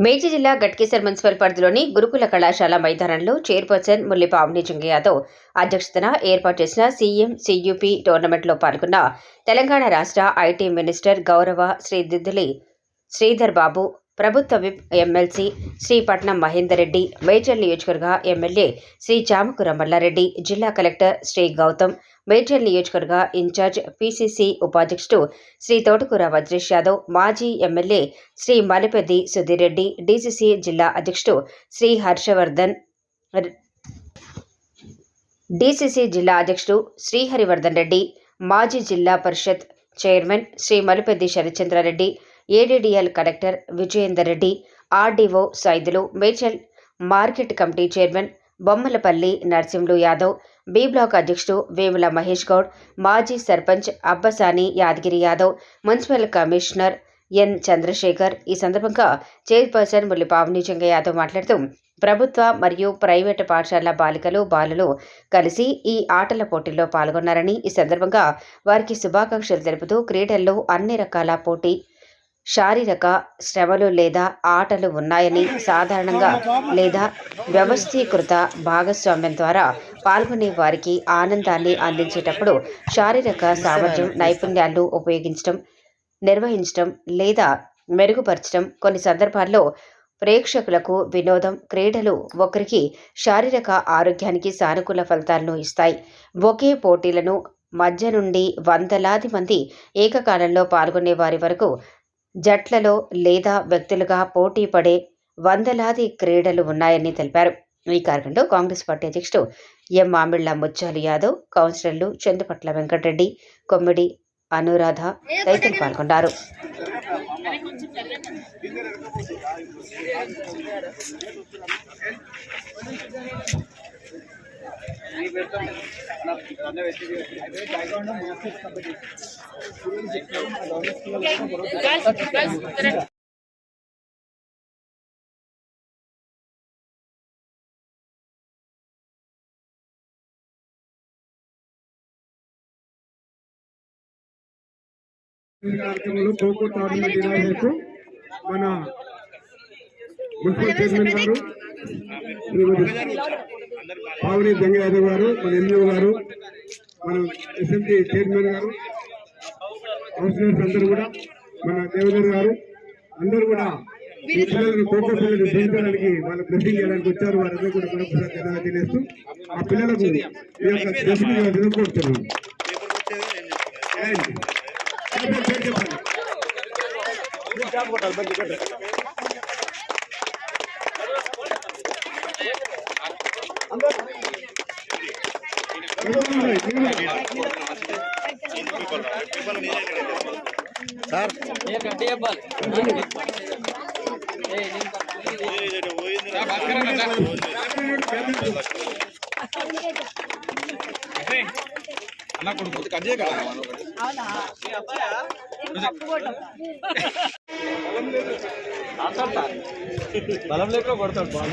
మేడ్చి జిల్లా గట్కేసర్ మున్సిపల్ పరిధిలోని గురుకుల కళాశాల మైదానంలో చైర్పర్సన్ ముల్లిపావని పావని యాదవ్ అధ్యక్షతన ఏర్పాటు చేసిన సీఎం సియూపీ టోర్నమెంట్లో పాల్గొన్న తెలంగాణ రాష్ట్ర ఐటీ మినిస్టర్ గౌరవ శ్రీ దిద్దులి శ్రీధర్ బాబు ప్రభుత్వ విప్ ఎమ్మెల్సీ శ్రీ పట్నం మహేందర్ రెడ్డి మేడ్చల్ నియోజకవర్గ ఎమ్మెల్యే శ్రీ చామకుర మల్లారెడ్డి జిల్లా కలెక్టర్ శ్రీ గౌతమ్ మేడ్చల్ నియోజకవర్గ ఇన్ఛార్జ్ పీసీసీ ఉపాధ్యక్షుడు శ్రీ తోటకూర వజ్రేష్ యాదవ్ మాజీ ఎమ్మెల్యే శ్రీ మలిపెద్ది సుధీర్ రెడ్డి డీసీసీ జిల్లా అధ్యక్షుడు శ్రీ హర్షవర్ధన్ డీసీసీ జిల్లా అధ్యక్షుడు శ్రీహరివర్ధన్ రెడ్డి మాజీ జిల్లా పరిషత్ chairman Shri Malipeddi Sharathchandrareddy ADDL collector Vijayender Reddy RDO Saidulu Medchal market committee chairman Bommalapalli Narasimhulu Yadav B block అధ్యక్షుడు వేముల మహేష్ గౌడ్ మాజీ sarpanch Abbasani Yadagiri Yadav municipal commissioner N Chandrashekar. ఈ సందర్భంగా చైర్పర్సన్ ముల్లి పావని యాదవ్ మాట్లాడుతూ ప్రభుత్వ మరియు ప్రైవేటు పాఠశాల బాలికలు బాలులు కలిసి ఈ ఆటల పోటీల్లో పాల్గొన్నారని ఈ సందర్భంగా వారికి శుభాకాంక్షలు తెలుపుతూ క్రీడల్లో అన్ని రకాల పోటీ శారీరక శ్రమలు లేదా ఆటలు ఉన్నాయని సాధారణంగా లేదా వ్యవస్థీకృత భాగస్వామ్యం ద్వారా పాల్గొనే వారికి ఆనందాన్ని అందించేటప్పుడు శారీరక సామర్థ్యం నైపుణ్యాలు ఉపయోగించడం నిర్వహించడం లేదా మెరుగుపరచడం కొన్ని సందర్భాల్లో ప్రేక్షకులకు వినోదం క్రీడలు ఒకరికి శారీరక ఆరోగ్యానికి సానుకూల ఫలితాలను ఇస్తాయి. ఒకే పోటీలను మధ్య నుండి వందలాది మంది ఏకకాలంలో పాల్గొనే వారి వరకు జట్లలో లేదా వ్యక్తులుగా పోటీ పడే వందలాది క్రీడలు ఉన్నాయని తెలిపారు. ఈ కార్యక్రమంలో కాంగ్రెస్ పార్టీ అధ్యక్షుడు ఎం మామిళ్ళ ముత్యాలు యాదవ్ కౌన్సిలర్లు చందుపట్ల వెంకటరెడ్డి కొమ్మిడి అనురాధ తదితరులు పాల్గొన్నారు. ఈ కార్యక్రమంలో ఖోఖో టోర్నమెంట్ నిర్వహణకు మన మున్సిపల్ చైర్మన్ గారు శ్రీమతి పావని దొంగ యాదవ్ గారు మన ఎంఈఓ గారు మన ఎస్ఎంటీ చైర్మన్ గారు కౌన్సిలర్స్ అందరూ కూడా మన దేవదర్ గారు అందరూ కూడా ఈ పిల్లలను కోకో పిల్లలు పెంచడానికి వాళ్ళ బ్లెస్సింగ్ చేయడానికి వచ్చారు. వారందరూ కూడా మరొకసారి తెలియజేస్తూ ఆ పిల్లలకు ఈ యొక్క బ్లెస్సింగ్ అందరూ. సార్ అన్న కొడుకు కట్ చెప్పండి. బలం లేక కొడతాడు బాల్